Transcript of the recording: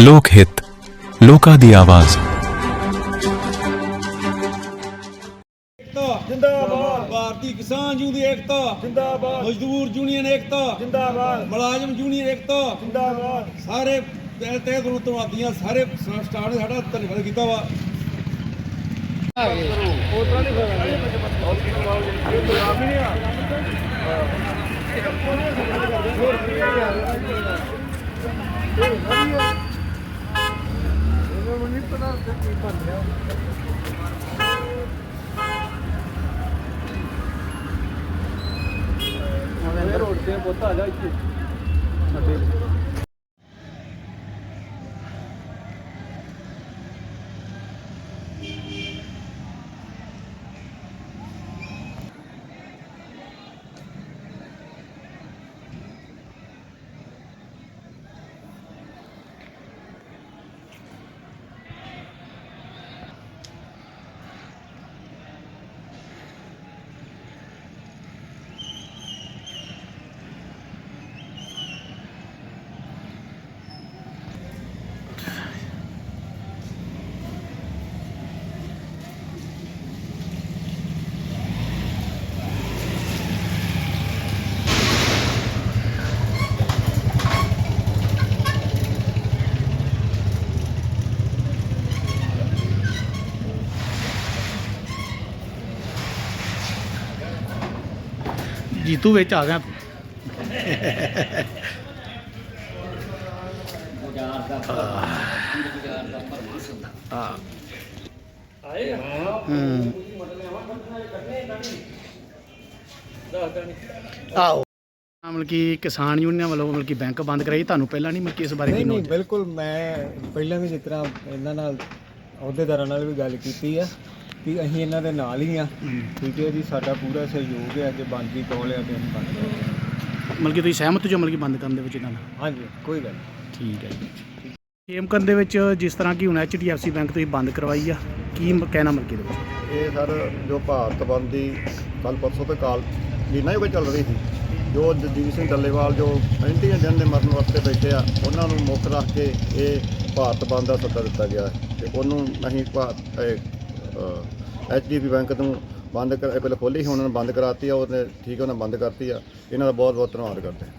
ਲੋਕ ਹਿੱਤ ਲੋਕਾਂ ਦੀ ਆਵਾਜ਼। ਏਕਤਾ ਜਿੰਦਾਬਾਦ। ਭਾਰਤੀ ਕਿਸਾਨ ਯੂਨੀਅਨ ਏਕਤਾ। ਜਿੰਦਾਬਾਦ। ਮਜ਼ਦੂਰ ਯੂਨੀਅਨ ਏਕਤਾ। ਜਿੰਦਾਬਾਦ। ਮੁਲਾਜ਼ਮ ਯੂਨੀਅਨ ਏਕਤਾ। ਜਿੰਦਾਬਾਦ। ਸਾਰੇ ਧੰਨਵਾਦੀਆਂ। ਸਾਰੇ ਸ- ਸਟਾਫ ਨੇ ਸਾਡਾ ਧੰਨਵਾਦ ਕੀਤਾ ਵਾ। ਪਤਾ ਉੱਥੇ ਕੀ ਬਣ ਰਿਹਾ। ਉਹ ਰੋਡ ਤੇ ਬਹੁਤ ਆ ਜਾ ਇੱਥੇ ਸਾਡੇ ਜੀਤੂ ਵਿੱਚ ਆ ਗਿਆ। ਆਓ। ਮਤਲਬ ਕਿ ਕਿਸਾਨ ਯੂਨੀਅਨ ਵੱਲੋਂ ਮਤਲਬ ਕਿ ਬੈਂਕ ਬੰਦ ਕਰਾਈ। ਤੁਹਾਨੂੰ ਪਹਿਲਾਂ ਨਹੀਂ ਮਤਲਬ ਕਿ ਇਸ ਬਾਰੇ ਨਹੀਂ ਨਹੀਂ? ਬਿਲਕੁਲ ਮੈਂ ਪਹਿਲਾਂ ਵੀ ਜਿਸ ਤਰ੍ਹਾਂ ਇਹਨਾਂ ਨਾਲ ਅਹੁਦੇਦਾਰਾਂ ਨਾਲ ਵੀ ਗੱਲ ਕੀਤੀ ਆ। ਕਿ ਅਸੀਂ ਇਹਨਾਂ ਦੇ ਨਾਲ ਹੀ ਆ ਹੂੰ। ਠੀਕ ਹੈ ਜੀ ਸਾਡਾ ਪੂਰਾ ਸਹਿਯੋਗ ਹੈ ਜੇ ਬੰਦੀ ਕੋਲ ਆ ਤੇ ਅਸੀਂ ਬੰਦ ਕਰਾਂਗੇ। ਮਤਲਬ ਕਿ ਤੁਸੀਂ ਸਹਿਮਤ ਜੋ ਮਤਲਬ ਕਿ ਬੰਦ ਕਰਨ ਦੇ ਵਿੱਚ ਇਹਨਾਂ ਨਾਲ ਹਾਂਜੀ ਕੋਈ ਗੱਲ ਨਹੀਂ। ਠੀਕ ਹੈ ਜੀ ਖੇਮਕਰਨ ਦੇ ਵਿੱਚ ਜਿਸ ਤਰ੍ਹਾਂ ਕਿ ਹੁਣ ਐਚਡੀਐਫਸੀ ਬੈਂਕ ਤੁਸੀਂ ਬੰਦ ਕਰਵਾਈ ਆ ਕੀ ਮ- ਕਹਿਣਾ ਮਤਲਬ ਕਿ ਇਹਦੇ ਵਿੱਚ ਇਹ ਸਰ ਜੋ ਭਾਰਤ ਬੰਦ ਦੀ ਕੱਲ ਪਰਸੋਂ ਤੋਂ ਕਾਲ ਹੀ ਕੋਈ ਚੱਲ ਰਹੀ ਸੀ ਜੋ ਜਗਜੀਤ ਸਿੰਘ ਡੱਲੇਵਾਲ ਜੋ 35 ਦਿਨ ਦੇ ਮਰਨ ਵਾਸਤੇ ਬੈਠੇ ਆ ਉਹਨਾਂ ਨੂੰ ਮੁੱਖ ਰੱਖ ਕੇ ਇਹ ਭਾਰਤ ਬੰਦ ਦਾ ਸੱਦਾ ਦਿੱਤਾ ਗਿਆ ਹੈ ਤੇ ਉਹਨੂੰ ਅਸੀਂ ਭਾਰਤ ਐਚਡੀਬੀ ਬੈਂਕ ਨੂੰ ਬੰਦ ਕਰ, ਇਹ ਪਹਿਲਾਂ ਖੋਲ੍ਹੀ ਸੀ ਉਹਨਾਂ ਨੇ ਬੰਦ ਕਰਾਤੀ ਆ, ਉਹਨੇ ਠੀਕ ਉਹਨਾਂ ਬੰਦ ਕਰਤੀ ਆ। ਇਹਨਾਂ ਦਾ ਬਹੁਤ ਬਹੁਤ ਧੰਨਵਾਦ ਕਰਦੇ ਹਾਂ।